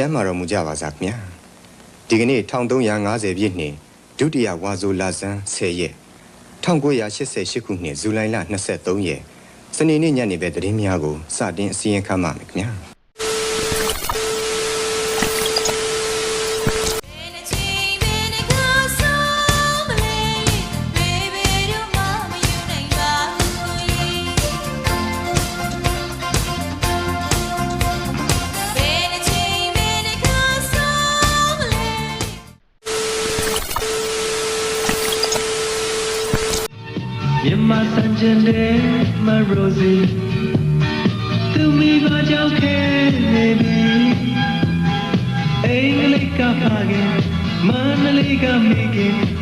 ကျမ်းမာတော်မူကြပါစားခင်ဗျာဒီကနေ့1350ပြည့်နှစ်ဒုတိယဝါဆိုလာဇန်10ရက်1988ခုနှစ်ဇူလိုင်လ23ရက်စနေနေ့ညနေပဲသတင်းများကိုစတင်အစီရင်ခံပါမယ်ခင်ဗျာ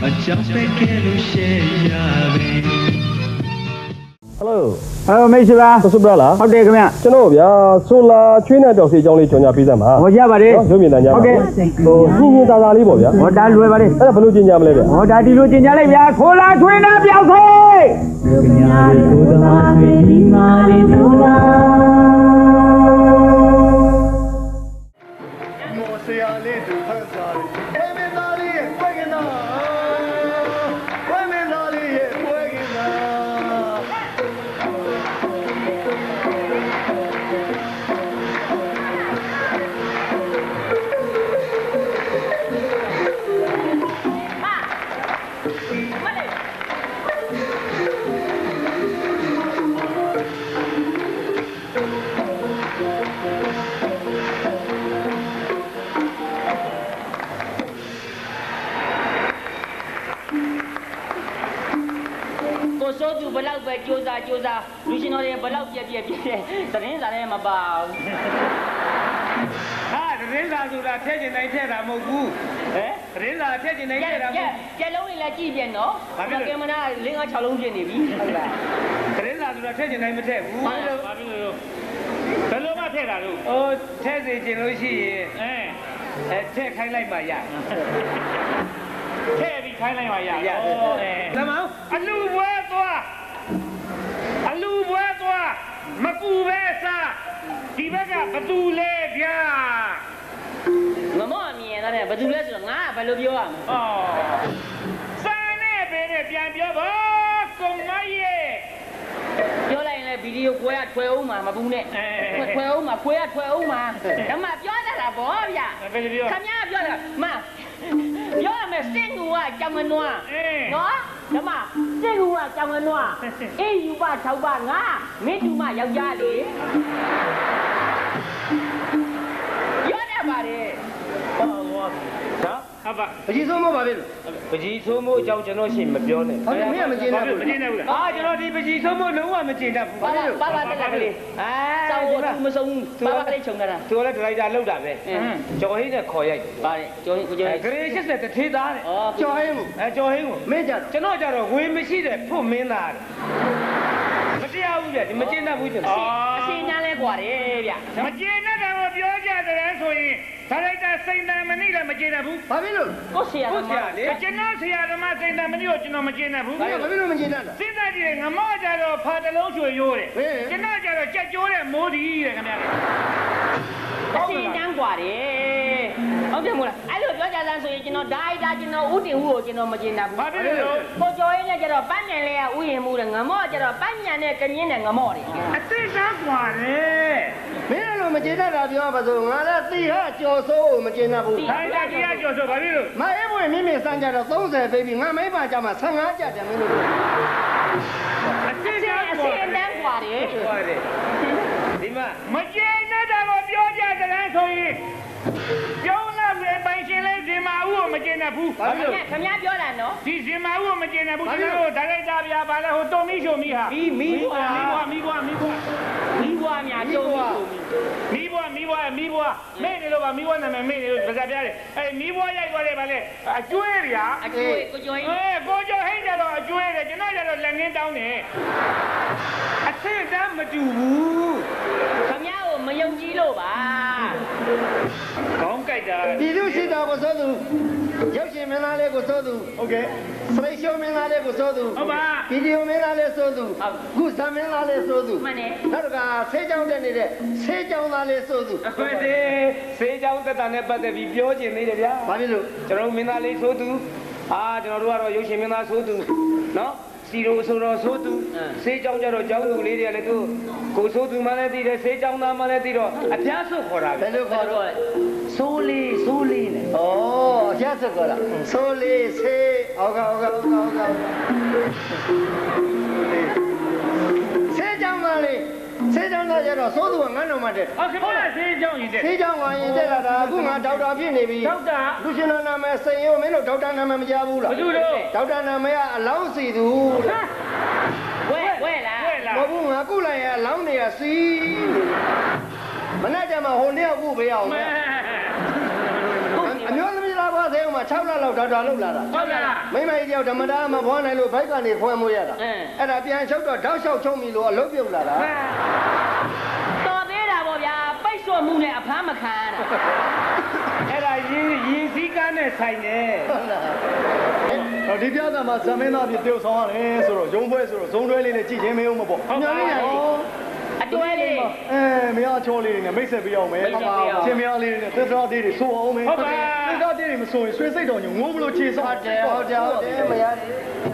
ခင်အကြောင်းပဲကဲလို့ရှေ့ရပြီဟယ်လိုဟယ်လိုမိတ်ဆွေပါဆဆဘရာလားဟုတ်တယ်ခင်ဗျကျွန်တော်ဗျာဆိုလာချွေးနဲ့တော်စီအကြောင်းလေးကြော်ညာပေးစမ်းပါဟောကြပါလေနော်ရုပ်မြင်တန်ကြပါဟုတ်ကဲ့ဟိုညင်ညင်သာသာလေးပေါ့ဗျာဟောဒါလွယ်ပါလေအဲ့ဒါဘယ်လိုကျင်ကြမလဲဗျာဟောဒါဒီလိုကျင်ကြလိုက်ဗျာခိုးလာထွေးနာပြောက်ခွေညာရီကိုသမားတွေဒီမာရီတို့လား ကျင်တိုင်းကြက်ထည့်တာမကြဟုတ်က်ကြက်လုံးလေးလည်းကြည့်ပြန်နော်ဘာဖြစ်လို့ကင်မရာ၄၅6လုံးဖြစ်နေပြီဟုတ်လားသတင်းစာဆိုတာထည့်ကျင်တိုင်းမထည့်ဘူးဘာလို့ဘာဖြစ်လို့ဘယ်လိုမှထည့်တာလို့အိုးထည့်စေကျင်လို့ရှိရင်အဲအဲထည့်ခိုင်းလိုက်မှရထည့်ပြီးခိုင်းလိုက်မှရရအဲလမောင်အလူပွဲသွားအလူပွဲသွားမကူပဲစားဒီဘက်ကဘသူလဲဗျာင မောအမြင်ရတယ်ဘာလို့လဲဆိုတော့ငါကဘယ်လိုပြောရမလဲอ๋อစာနဲ့ပဲနဲ့ပြန်ပြောပါကုံမရဲ့ပြောလိုက်ရင်လည်းဗီဒီယိုခွဲရထွဲအောင်မှာမဘူးနဲ့အဲခွဲခွဲအောင်မှာခွဲရထွဲအောင်မှာဓမ္မပြောတတ်တာဗောဗျာဘယ်လိုပြောခမရပြောတာမပြောရမယ်စင်ကူကကြောင်မနွားအေးနော်ဓမ္မစင်ကူကကြောင်မနွားအေးယူပါ၆ပါငါမင်းတူမယောက်ျားလေပြောတတ်ပါတယ် ဟာပါ ပကြီးဆုံးမပါပဲလို့ ပကြီးဆိုးမို့အကြောင်းကျွန်တော်ရှင်မပြောနဲ့ ဟုတ်တယ်မင်းကမကျင်း ဘာ တော့ ဖြစ်မကျင်းနေဘူးလားအာကျွန်တော်ဒီပကြီးဆုံးမလုံးဝမကျင်းတတ်ဘူး ပါပါပါပါတက်ကလေး အာ စောင်းကိုသူမဆုံးဘူးပါပါကလေးခြုံတာ သူကလည်းဒရိုက်တာလောက်တာပဲ အင်း ကျော်ဟင်းနဲ့ခေါ်ရိုက်တယ် ပါတယ်ကျော်ကိုကျော် ဂရေ80တထေးသားတဲ့ ဩ ကြော်ဟင်းကို အဲကျော်ဟင်းကို မင်းကြ ကျွန်တော်ကြတော့ဝေမရှိတဲ့ဖွတ်မင်းသားတဲ့မတရားဘူးဗျဒီမကျင်းတတ်ဘူးကျွန်တော် အစင်းညာလဲกว่าတယ်ဗျ မကျင်းတတ်တယ်ကိုပြောကြတယ်ဆိုရင် ဒါလိုက်တာစိန်တန်မနိလည်းမကျင်းတတ်ဘူး ဘာဖြစ်လို့ ကိုဆရာ ဟု က တ် မ ဆရာလေကျွန်တော်ဆရာသမားစိန်တန်မနိကိုကျွန်တော်မကျင်းတတ်ဘူး ဘာဖြစ်လို့မကျင်းတတ်တာ စဉ်းစားကြည့်ရင်ငမောကြတော့ဖာတလုံးချွေရိုးတယ် ဟေး ကျွန်တော်ကြတော့ကြက်ကျိုးတဲ့မိုးဒီတဲ့ခင်ဗျာ အစင်းညာกว่าတယ်ဟုတ်တယ်မို့လားအဲ့လိုပြောကြစမ်းဆိုရင်ကျွန်တော်ဓာတ်ဒါကျွန်တော်ဥတင်ဦးကိုကျွန်တော်မကျင်တာဘူး ဘာဖြစ်လို့လဲ ကိုကျော်ရင်းနဲ့ကျတော့ပန်းညံလေးကဥယျာဉ်မှုတဲ့ငမော့ကျတော့ပန်းညံနဲ့ကညင်းနဲ့ငမော့တယ် အသိသားกว่าတယ် မင်းလည်းမကျေနပ်တာပြောပါစို့ငါလည်းသီဟကြော်စိုးကိုမကျေနပ်ဘူးထိုင်တာသီဟကြော်စိုးဘာဖြစ်လို့မအေးဘွေမိမိစမ်းကြတော့30ပေးပြီးငါမိဘကြမှာ15ကြတယ်မင်းတို့အစ်စ်အစ်စ်နဲ့ပွားတယ်ပွားတယ်ဒီမှာမကျေနပ်တာကိုပြောကြတယ်ဆိုရင်ပြော င်လေးဒီမာဦးကိုမကျင်းတတ်ဘူးခင်ဗျခင်ဗျပြောတာနော်ဒီဒီမာဦးကိုမကျင်းတတ်ဘူးကျွန်တော်တို့ဒါလိုက်တာပြပါလဲဟိုတုံမီရှိုမီဟာမီးမီးဘွားမီးဘွားမီးဘွားမီးဘွားမီးဘွားများကျုံပြီးမီးဘွားမီးဘွားမီးဘွားမေ့နေလို့ပါမီးဘွားနာမည်မေ့နေလို့ပါဇာပြားတယ်အဲမီးဘွားရိုက်သွားတယ်ဗာလေအကျွေးတွေဟာအကျွေးကိုကျော်ရင်းအဲကိုကျော်ဟိတ်ကြတော့အကျွေးတယ်ကျွန်တော်ကြတော့လက်ငင်းတောင်းတယ်အဆင့်တမ်းမတူဘူးခင်ဗျကို မမယုံကြည်လို့ပါခေါင်းကြိုက်တာပြည်သူရှိတာကိုစိုးသူရုပ်ရှင်မင်းသားလေးကိုစိုးသူဟုတ်ကဲ့စရိတ်ရှုံးမင်းသားလေးကိုစိုးသူဟုတ်ပါဗီဒီယိုမင်းသားလေးစိုးသူခုဇာမင်းသားလေးစိုးသူမှန်တယ်နောက်တစ်ခါဆေးကြောင်းတက်နေတဲ့ဆေးကြောင်းသားလေးစိုးသူအခွင့်ဒီစေးချောင်းတက်တာနဲ့ပတ်သက်ပြီးပြောချင်သေးတယ်ဗျာဘာဖြစ်လို့ကျွန်တော်တို့မင်းသားလေးဆိုသူအာကျွန်တော်တို့ကတော့ရုပ်ရှင်မင်းသားဆိုသူနော် စီရိုဆိုတော့ဆိုသူစေးချောင်းကြတော့ကျောင်းသူလေးတွေကလည်းသူကိုဆိုသူမှလည်းသိတယ်စေးချောင်းသားမှလည်းသိတော့အပြားဆုခေါ်တာဘယ်လိုခေါ်တော့ဆိုးလေးဆိုးလေးနဲ့ဩရသကောလားဆိုလေးဆေးအောက်ကအောက်ကအောက်ကအောက်က ဆေးကြောင်းသားကျတော့စိုးသူကငန်းတော်မှတဲ့ဟုတ်ကဲ့ပါစေးချောင်းရင်တဲ့ဆေးကြောင်းကရင်တက်လာတာအခုငါဒေါက်တာဖြစ်နေပြီဒေါက်တာလူရှင်တော်နာမည်စိန်ရုံမင်းတို့ဒေါက်တာနာမည်မကြားဘူးလားဘယ်သူတို့ဒေါက်တာနာမည်ကအလောင်းစီသူဝဲဝဲလားဝဲလားမဟုတ်ဘူးငါကုလိုက်ရအလောင်းတွေကစီမနေ့ကမှဟိုနေ့ကကုပေးအောင်မဲအမျိုးသမီးလားကွာသေအောင် မှာ6လလောက်ဒေါက်တာလောက်လာတာဟုတ်လားမိမကြီးတယောက်ဓမ္မတာမဘွားနိုင်လို့ဘိုက်ကနေဖွင့်မှုရတာအဲ့ဒါပြန်လျှောက်တော့တောက်လျှောက်ချုံပြီလို့အလုပ်ပြုတ်လာတာတော်သေးတာပေါ့ဗျာပိတ်ဆို့မှုနဲ့အဖမ်းမခံရတာအဲ့ဒါရင်ရင်စည်းကားနဲ့ဆိုင်တယ်ဟုတ်လားတော့ဒီပြဿနာမှာဇမင်းသားပြတေုပ်ဆောင်ရတယ်ဆိုတော့ရုံးပွဲဆိုတော့ဇုံတွဲလေးနဲ့ကြည့်ချင်းမင်းဦးမပေါ့ဟုတ်ပါညောင်လေးရည် အတွဲလေးအဲမရချောလေးတွေနဲ့မိတ်ဆက်ပေးအောင်မယ်မိတ်ဆက်ပေးအောင်ချင်းမရလေးတွေနဲ့သစ္စာတေးတွေဆိုအောင်မယ်ဟုတ်ပါသစ္စာတေးတွေမဆိုရင်ဆွေစိတ်တော်ညငိုးမလို့ခြေဆောဟုက်တ်တယ်ဟုတ်တယ်ဟုတ်တယ်မရ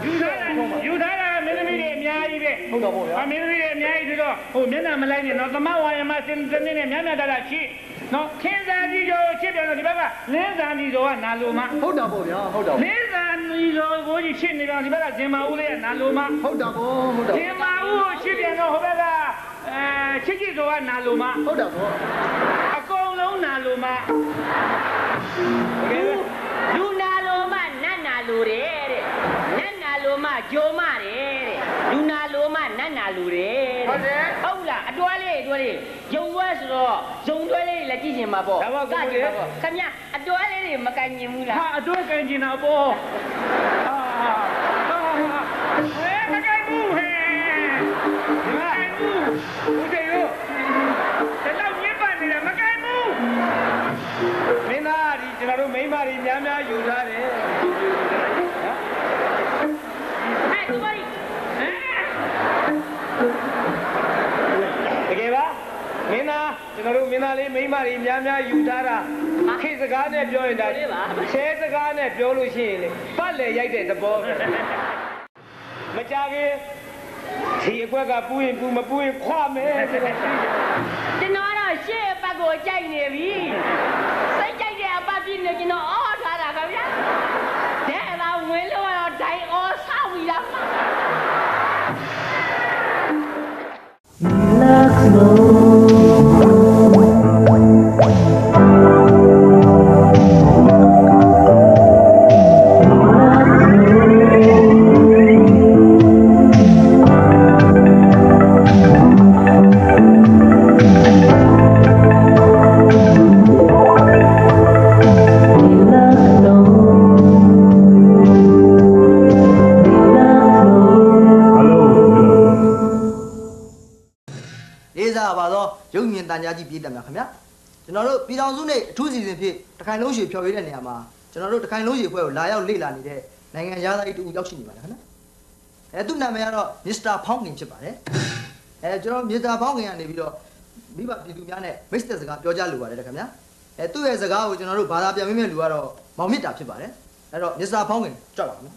ဘူးယူထားတာယူထားတာမင်းသမီးတွေအများကြီးပဲဟုတ်တော့ပေါ့ဗျာအမင်းသမီးတွေအများကြီးဆိုတော့ဟိုမျက်နှာမလိုက်နဲ့နော်သမဝါယမစင်စနေနဲ့များများတတ်တာရှိနော်ခင်းစားကြီးကျော်ချစ်ပြန်တော့ဒီဘက်ကလင်းစားကြီးကျော်ကနာလိုမဟုတ်တာပေါ့ဗျာဟုတ်တာလင်းစားကြီးကျော်ကိုကြီးချစ်နေတော့ဒီဘက်ကဇင်မာဦးလေးကနာလိုမဟုတ်တာပေါ့ဟုတ်တာဇင်မာဦးကိုချစ်ပြန်တော့ဟိုဘက်က အဲချစ်ချစ်ကျော်ကနာလိုမဟုတ်တာပေါ့အကုန်လုံးနာလိုမလူလူနာလိုမှနတ်နာလိုတယ်တဲ့နတ်နာလိုမှဂျိုမတယ်တဲ့လူနာလိုမှနတ်နာလိုတယ်ဟုတ်တယ်ဟုတ်လားအတွဲလေးအတွဲလေးဂျုံဝဲဆိုတော့ဂျုံတွဲလေးလည်းကြည့်ရှင်ပါပေါ့ဒါပါကိုကြီးလေခင်ဗျအတွဲလေးတွေမကန်ရင်ဘူးလားဟာအတွဲကန်ကျင်တာပေါ့အာဟဲ့မ မင်းသားလေးမိန်းမတွေများများယူထားတာခေတ်စကားနဲ့ပြောရင်ဒါဆဲစကားနဲ့ပြောလို့ရှိရင်လေပတ်လေရိုက်တဲ့သဘောပဲမကြခင်ဒီအကွက်ကပူရင်ပူမပူရင်ခွမယ်တဲ့ကျွန်တော်တော့ရှေ့အပတ်ကိုကြိုက်နေပြီစိတ်ကြိုက်တဲ့အပတ်ပြည့်နေကျွန်တော်အော်ထားတာခင်ဗျတဲ့အဲ့ဒါဝင်လို့တော့ဒိုင်အော်ဆောက်ပြီးလားလေး တန်ကြားကြီးပြည်တယ်များခင်ဗျာကျွန်တော်တို့ပြည်တော်စုနဲ့အထူးစီစဉ်ဖြစ်တခိုင်လုံးရွှေဖျော်ဖြေတဲ့နေရာမှာကျွန်တော်တို့တခိုင်လုံးရွှေဖွဲ့ကိုလာရောက်လေ့လာနေတဲ့နိုင်ငံသားသားကြီးတူရောက်ရှိနေပါတယ်ခင်ဗျာအဲသူ့နာမည်ကတော့မစ္စတာဖောင်းကင်ဖြစ်ပါတယ်အဲကျွန်တော်မစ္စတာဖောင်းကင်ကနေပြီးတော့မိဘပြည်သူများနဲ့မိတ်ဆက်စကားပြောကြလိုပါတယ်တဲ့ခင်ဗျာအဲသူ့ရဲ့စကားကိုကျွန်တော်တို့ဘာသာပြန်မိမဲ့လူကတော့မောင်မြင့်တာဖြစ်ပါတယ်အဲတော့မစ္စတာဖောင်းကင်ကြွပါခင်ဗျာ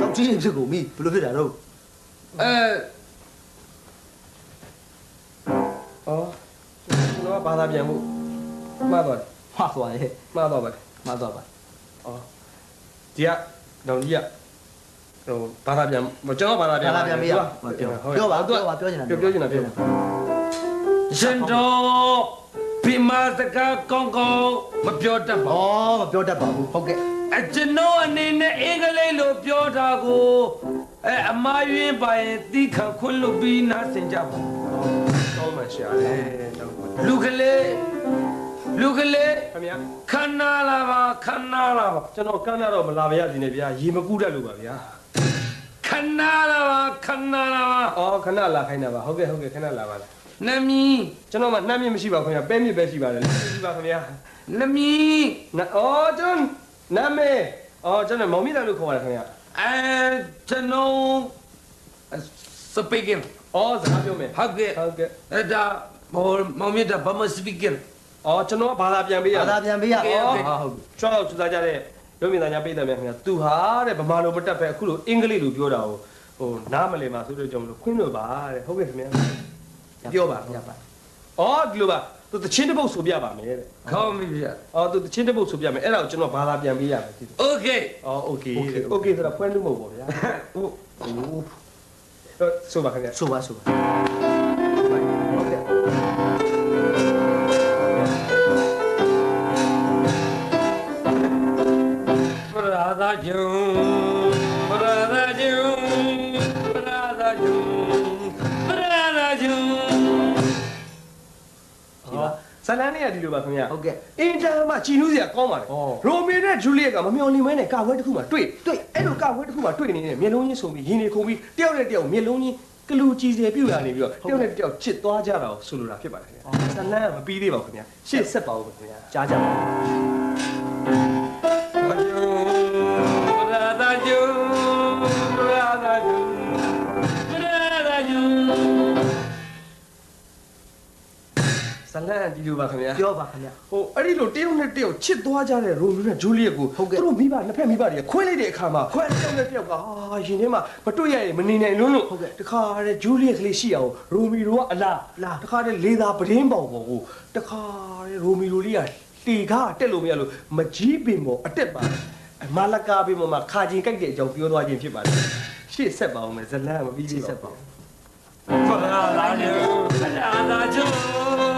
တော့ကြီးနေဖြစ်ကုန်ပြီဘယ်လိုဖြစ်တာတော့အဲအော်ကျွန်တော်ကဘာသာပြန်ဖို့မှတ်ပါတယ်ဟမှားသွားရဲ့မှားတော့ပါလေမှားသွားပါအော်ဒီကတောင်ကြီးကဟိုဘာသာပြန်ကျွန်တော်ဘာသာပြန်ဘာသာပြန်ပေးရမှာပြောပြောပါပြောပါပြောချင်တာပြောပြောချင်တာပြောရှင်တော်ပြမတကကောင်းကောင်းမပြောတတ်ပါဩဘူးမပြောတတ်ပါဘူးဟုတ်ကဲ့ အကျွန်တော်အနေနဲ့အင်္ဂလိပ်လိုပြောတာကိုအဲအမားယွင်းပါရင်တီးခံခွင့်လို့ပြီးနားဆင်ကြပါတောင်းမှရှာတယ်တောင်းမှလူကလေးလူကလေးခင်ဗျာခဏလာပါခဏလာပါကျွန်တော်ကန်းတော့မလာပါရစီနဲ့ဗျာရေမကူးတတ်လို့ပါဗျာခဏလာပါခဏလာပါအော်ခဏလာခိုင်းတာပါဟုတ်ကဲ့ဟုတ်ကဲ့ခဏလာပါလားနမီကျွန်တော်မှနှမ်းမြင့်မရှိပါဘူးခင်ဗျာပဲမြင့်ပဲရှိပါတယ်လက်ရှိပါခင်ဗျာနမီနာအော်ကျွန် နာမေအော်ကျွန်တော်မောင်မြင့်တယ်လို့ခေါ်ရတယ်ခင်ဗျာအဲကျွန်တော်စပီကင်အော်စကားပြောမယ်ဟုတ်ကဲ့ဟုတ်ကဲ့အဲ့ဒါဘောမောင်မြတ်တာဘာမစပီကင်အော်ကျွန်တော်ဘာသာပြန်ပေးရဘာသာပြန်ပေးရဟုတ်ကဲ့ဟုတ်ကဲ့ဟာဟုတ်ပြီကျွန်တော်စူးစမ်းကြတဲ့ရုပ်မြင်သံကြားပေးတယ်များခင်ဗျာသူဟာတဲ့ဗမာလိုမတက်ပဲအခုလိုအင်္ဂလိပ်လိုပြောတာကိုဟိုနားမလည်ပါဆိုတော့ကြောင့်မလို့ခွင့်လို့ပါတဲ့ဟုတ်ကဲ့ခင်ဗျာပြောပါရပါအော်ဒီလိုပါ သူတချင်းတစ်ပုတ်ဆိုပြပါမယ်တဲ့ကောင်းပြီဗျာအော်သူတချင်းတစ်ပုတ်ဆိုပြမယ်အဲ့ဒါကိုကျွန်တော်ဘာသာပြန်ပေးရမယ်ဒီလို Okay အော် okay တဲ့ okay ဆိုတော့ဖွင့်လို့မဟုတ်ပါဗျာဟုတ်ဟုတ်ဆိုပါခင်ဗျာဆိုပါဆိုပါသာကျုံ ဇလန်လေးကဒီလိုပါခင်ဗျာဟုတ်ကဲ့အင်တာမှာကြည်နူးစရာကောင်းပါတယ်ဩရိုမီနဲ့ဂျူလီယက်ကမမျော်လင့်မဲနဲ့ကာဝဲတစ်ခုမှတွေ့တွေ့အဲ့လိုကာဝဲတစ်ခုမှတွေ့နေတဲ့မျက်လုံးချင်းဆုံပြီးရင်းနေခုန်ပြီးတယောက်နဲ့တယောက်မျက်လုံးချင်းကလူကြည်စဲပြူလာနေပြီးတော့တယောက်နဲ့တယောက်ချစ်သွားကြတာကိုဆိုလိုတာဖြစ်ပါတယ်ခင်ဗျာဇလန်ကမပြီးသေးပါဘူးခင်ဗျာရှေ့ဆက်ပါဦးခင်ဗျာကြားကြပါဦးပ ဇလန်ဒီလိုပါခင်ဗျာပြောပါခင်ဗျဟိုအဲ့ဒီလိုတယောက်နဲ့တယောက်ချစ်သွားကြတဲ့ရိုမီနဲ့ဂျူလီယက်ကိုဟုတ်ကဲ့သူတို့မိဘနှစ်ဖက်မိဘတွေကခွဲလိုက်တဲ့အခါမှာခွဲတယောက်နဲ့တယောက်ကအာရင်ထဲမှာမတွေ့ရရင်မနေနိုင်လွန်းလို့ဟုတ်ကဲ့တခါတဲ့ဂျူလီယက်ကလေးရှိအောင်ရိုမီရိုကအလားလားတခါတဲ့လေသာပဒင်းပေါင်ပေါ်ကိုတခါတဲ့ရိုမီရိုလေးကတေကားတက်လို့မရလို့မကြီးပင်ပေါ်အတက်ပါမာလကာပင်ပေါ်မှာခါချင်းကြိုက်တဲ့အကြောင်းပြောသွားခြင်းဖြစ်ပါတယ်ရှေ့ဆက်ပါအောင်မယ်ဇလန်မပြီးသေးပါဘူးပရာသာဂျုံပရာသာ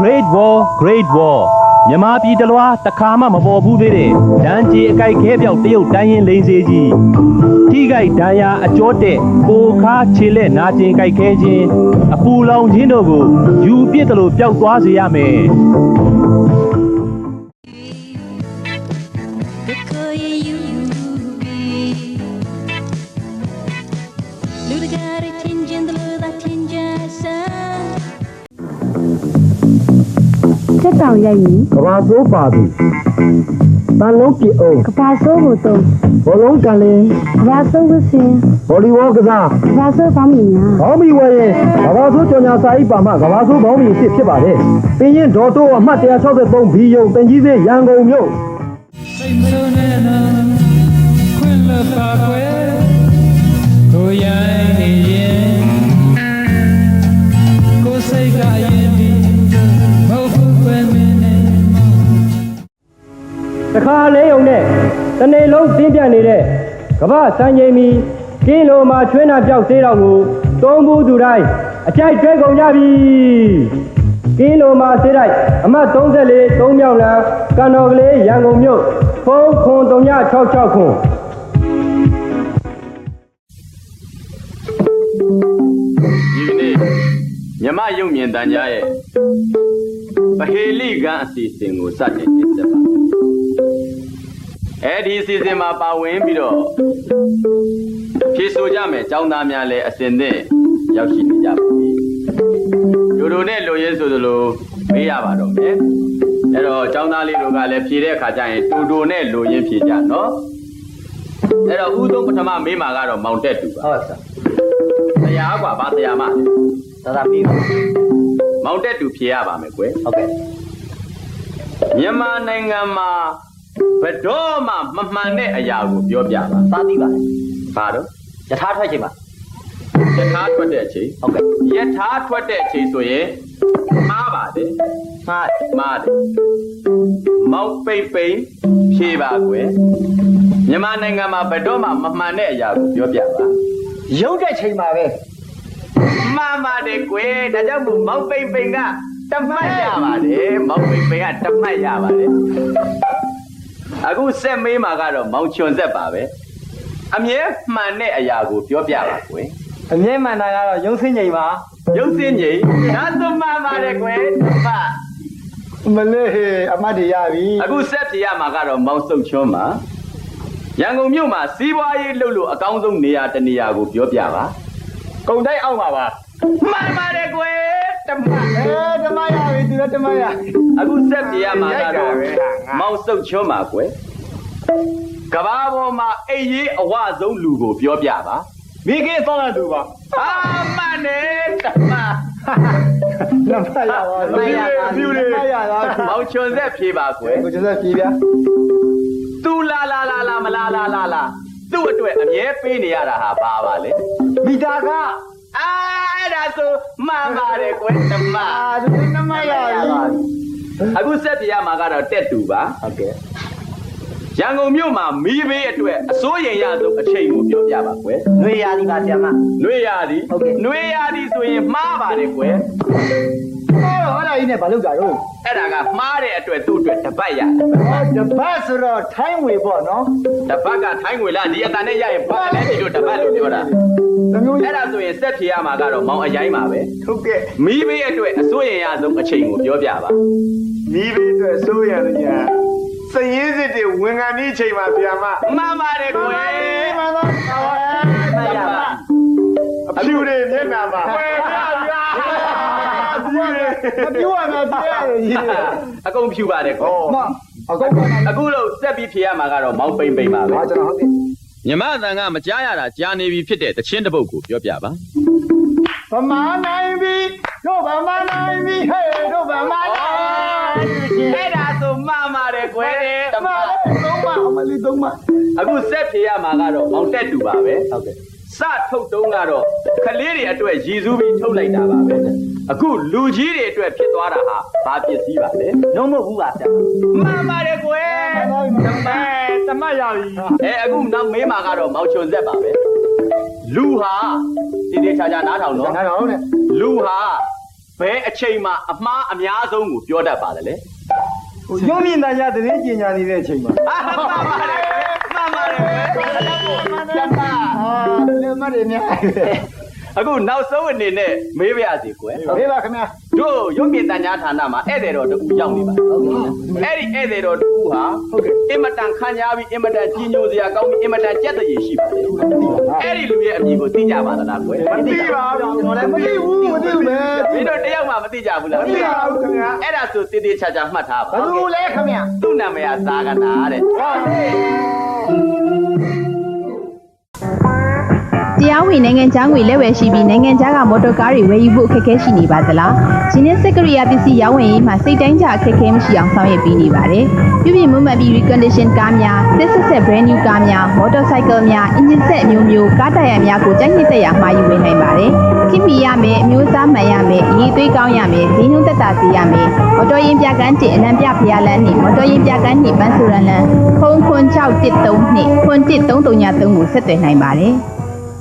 Great War Great War မြန်မာပြည်တလွားတစ်ခါမှမပေါ်ဘူးသေးတဲ့ဒန်ကြီးအကြိုက်ခဲပြောက်တရုတ်တိုင်းရင်လိန်စေးကြီးထိကြိုက်ဒဏ်ရာအကျော်တဲ့ပိုခါခြေလက်နာကျင်ကြိုက်ခဲခြင်းအပူလောင်ခြင်းတို့ကိုယူပြစ်တယ်လို့ပျောက်သွားစေရမယ် ရိုက်ရင်ကဘာစိုးပါပြီတန်လုံးပြအောင်ကဘာဆိုးကိုတုံးဘောလုံးကန်လင်းကဘာဆိုးဝစင်ဗော်လီဘောကစားကဘာဆိုးပေါင်းမြင်ညာဘောင်းမီဝဲရင်ကဘာစိုးကြော်ညာစာအိပ်ပါမှကဘာစိုးဘောင်းမီဖြစ်ဖြစ်ပါတယ်ပင်ရင်ဒေါ်တိုးအမှတ်163ဘီယုံတင်ကြီးစေးရန်ကုန်မြို့စိတ်မလို့နဲ့တော့ခွင့်လွတ်ပါကွယ်ကိုရိုင်းနေရင် တခါလေးုံနဲ့တစ်နေ့လုံးတင်းပြတ်နေတဲ့ကမ္ဘာစံချိန်မီကင်းလိုမှာချွေးနာပြောက်သေးတော့ကိုတုံးဘူးသူတိုင်းအကြိုက်တွဲကုန်ကြပြီကင်းလိုမှာသေးလိုက်အမှတ်34 3မြောက်လမ်းကန်တော်ကလေးရန်ကုန်မြို့ဖုန်းခွန်366ခွန်မြမရုပ်မြင်တန်ကြားရဲ့ပဟေလိကံအစီအစဉ်ကိုစတင်တင်ဆက်ပါ အဲဒီအစီအစဉ်မှာပါဝင်ပြီးတော့ဖြည့်ဆိုကြမယ်ចောင်းသားများလည်းအစဉ်သင့်ရောက်ရှိနေကြပါပြီလူတို့နဲ့လူရင်းဆိုသလိုမေးရပါတော့မယ်အဲ့တော့ចောင်းသားလေးတို့ကလည်းဖြည့်တဲ့အခါကျရင်တူတူနဲ့လူရင်းဖြည့်ကြနော်အဲ့တော့ဥသုံးပထမမေးမှာကတော့မောင်တက်တူပါ ဟုတ်ဆရာ တရားกว่าဘာတရားမလဲ ဒါသာပြီးပါ မောင်တက်တူဖြေရပါမယ်ကွယ် ဟုတ်ကဲ့ မြန်မာနိုင်ငံမှာ ဘယ်တော့မှမမှန်တဲ့အရာကိုပြောပြပါသာပြီးပါဘာတော့ယထာထွက်ချိန်ပါယထာထွက်တဲ့အချိန်ဟုတ်ကဲ့ယထာထွက်တဲ့အချိန်ဆိုရင်မှားပါတယ်ဟာမှားတယ်မောင်ပိတ်ပိန်ဖြေပါကွယ်မြန်မာနိုင်ငံမှာဘယ်တော့မှမမှန်တဲ့အရာကိုပြောပြပါရုပ်တဲ့ချိန်ပါပဲမှန်ပါတယ်ကွယ်ဒါကြောင့်မို့မောင်ပိန်ပိန်ကတတ်မှတ်ရပါတယ်မောင်ပိန်ပိန်ကတတ်မှတ်ရပါတယ် အခုဆက်မေးမှာကတော့မောင်ချွန်ဆက်ပါပဲအမြဲမှန်တဲ့အရာကိုပြောပြပါကွယ်အမြဲမှန်တာကတော့ရုပ်ဆင်းချိန်ပါရုပ်စင်းကြီးဒါဆိုမှန်ပါတယ်ကွယ်ဖမလေးဟေးအမတ်တွေရပြီအခုဆက်ဖြေရမှာကတော့မောင်စုတ်ချွန်းပါရန်ကုန်မြို့မှာစီးပွားရေးလုပ်လို့အကောင်းဆုံးနေရာတစ်နေရာကိုပြောပြပါကုံတိုက်အောင်ပါပါမှန်ပါတယ်ကွယ်တမန်အဲ ဓမ္မရပြီသူလည်းဓမ္မရအခုဆက်ပြရမှာကတော့ရိုက်တာပဲဟာငါမောင်စုတ်ချွန်းပါကွယ်ကဘာပေါ်မှာအိပ်ရေးအဝဆုံးလူကိုပြောပြပါမိကေသောလာသူပါအာမှန်တယ်တမန်ဓမ္မရပါဓမ္မရပါဓမ္မရပါမောင်ချွန်ဆက်ဖြေပါကွယ်ကိုကျဆက်ပြေးဗျာသူလာလာလာလာမလာလာလာလာသူ့အတွက်အမြဲပေးနေရတာဟာဘာပါလဲမိတာကအာ အဲ့ဒါဆိုမှန်ပါတယ်ကွယ်တမန်အာသူဓမ္မရပြီအခုဆက်ပြရမှာကတော့တက်တူပါဟုတ်ကဲ့ရန်ကုန်မြို့မှာမီးဘေးအတွက်အစိုးရင်ရဆုံးအချိန်ကိုပြောပြပါကွယ်နှွေရာဒီပါဆရာမနှွေရသည်ဟုတ်ကဲ့နှွေရသည်ဆိုရင်မှားပါတယ်ကွယ်အဲ့တော့အဲ့ဒါကြီးနဲ့ဘာလုပ်ကြတော့အဲ့ဒါကမှားတဲ့အတွက်သူ့အတွက်တပတ်ရတယ်ဟောတပတ်ဆိုတော့ထိုင်းဝေပေါ့နော်တပတ်ကထိုင်းငွေလားဒီအတန်နဲ့ရရင်ဘာလဲဒီလိုတပတ်လို့ပြောတာတမျိုး အဲ့ဒါဆိုရင်ဆက်ဖြေရမှာကတော့မောင်အရင်ပါပဲဟုတ်ကဲ့မီးဘေးအတွက်အစိုးရင်ရဆုံးအချိန်ကိုပြောပြပါမိဘေးအတွက်စိုးရတဲ့ညာစရင်စစ်တွေဝင်ခံပြီးချိန်မှာဗျာမမှန်ပါတယ်ကွယ်မှန်တော့ပါပါအဖြူတွေမျက်နှာမှာဝယ်ဗျာဗျာမပြောရမှာပြရတယ်ကြီးအကုန်ဖြူပါတယ်ကွယ်မအကောက်ပါအခုလို့ဆက်ပြီးဖြေရမှာကတော့မောင်ပိမ့်ပိမ့်ပါပဲဟာကျွန်တော်ဟုတ်ကဲ့ မြမအတန်ကမကြားရတာကြားနေပြီဖြစ်တဲ့တခြင်းတစ်ပုတ်ကိုပြောပြပါဗမာနိုင်ပြီတို့ဗမာနိုင်ပြီဟဲ့တို့ဗမာနိုင်ပြီအဲ့ဒါဆိုမှန်ပါတယ်ကွယ်တမမလေးသုံးပါအမလေးသုံးပါအခုဆက်ဖြေရမှာကတော့မောင်တက်တူပါပဲဟုတ်ကဲ့ စထုတ်တုံးကတော့ခလေးတွေအတွက်ရည်စူးပြီးထုတ်လိုက်တာပါပဲအခုလူကြီးတွေအတွက်ဖြစ်သွားတာဟာဘာပစ္စည်းပါလဲလုံးမဟုတ်ဘူးပါဆရာမှန်ပါတယ်ကွယ်တမန်တမတ်ရပြီအဲအခုနောက်မေးမှာကတော့မောင်ချွန်ဆက်ပါပဲလူဟာတည်တည်ချာချာနားထောင်နော်နားတော့နဲ့လူဟာဘယ်အချိန်မှအမှားအများဆုံးကိုပြောတတ်ပါတယ်လေ ဟိုရုံးမြင့်သားရသတင်းကျင်ညာနေတဲ့အချိန်မှာဟာမှန်ပါတယ်မှန်ပါတယ်တမန်အာလည်းမရနေအခုနောက်ဆုံးအနေနဲ့မေးပါရစီကွယ်ဘေးပါခင်ဗျာတို့ရုပ်မြင်တန်ကြားဌာနမှာဧည့်သည်တော်တူရောက်နေပါအဲ့ဒီဧည့်သည်တော်တူဟာ အင်မတန်ခံကြပြီးအင်မတန်ကြီးညိုစရာကောင်းပြီးအင်မတန်ကြက်တည်ရှိပါတယ်အဲ့ဒီလူရဲ့အမည်ကိုသိကြပါသလားကွယ်မသိပါဘူးကျွန်တော်လည်းမသိဘူးမသိဘူးပဲမင်းတို့တယောက်မှမသိကြဘူးလားမသိပါဘူးခင်ဗျာအဲ့ဒါဆိုတည်တည်ချာချာမှတ်ထားပါဘယ်လိုလဲခင်ဗျာသူ့နာမည်ကသာကနာတဲ့တ ရားဝင်နိုင်ငံခြားငွေလက်ဝယ်ရှိပြီးနိုင်ငံခြားကမော်တော်ကားတွေဝယ်ယူဖို့အခက်အခဲရှိနေပါသလား။ဂျင်းနဲ့စက်ကရိယာပစ္စည်းရောင်းဝယ်ရေးမှာစိတ်တိုင်းကြအခက်အခဲမရှိအောင်ဆောင်ရွက်ပေးနေပါတယ်။ပြုပြင်မှုမှတ်ပြီး recondition ကားများ၊စစ်ဆက်ဆက် brand new ကားများ၊မော်တော်ဆိုင်ကယ်များ၊အင်ဂျင်ဆက်အမျိုးမျိုးကားတိုင်ယာများကိုကြိုက်နှစ်သက်ရာမှာယူဝယ်နိုင်ပါတယ်။ခင်မီရမယ်အမျိုးအစားမှန်ရမယ်အရေးသွေးကောင်းရမယ်ဈေးနှုန်းသက်သာစေရမယ်။မော်တော်ယာဉ်ပြကန်းတင်အလံပြဖျားလန်းနှင့်မော်တော်ယာဉ်ပြကန်းနှင့်ပန်းဆိုရန်လန်းဖုန်းခွန်613နှင့်ခွန်133ကိုဆက်သွယ်နိုင်ပါတယ်။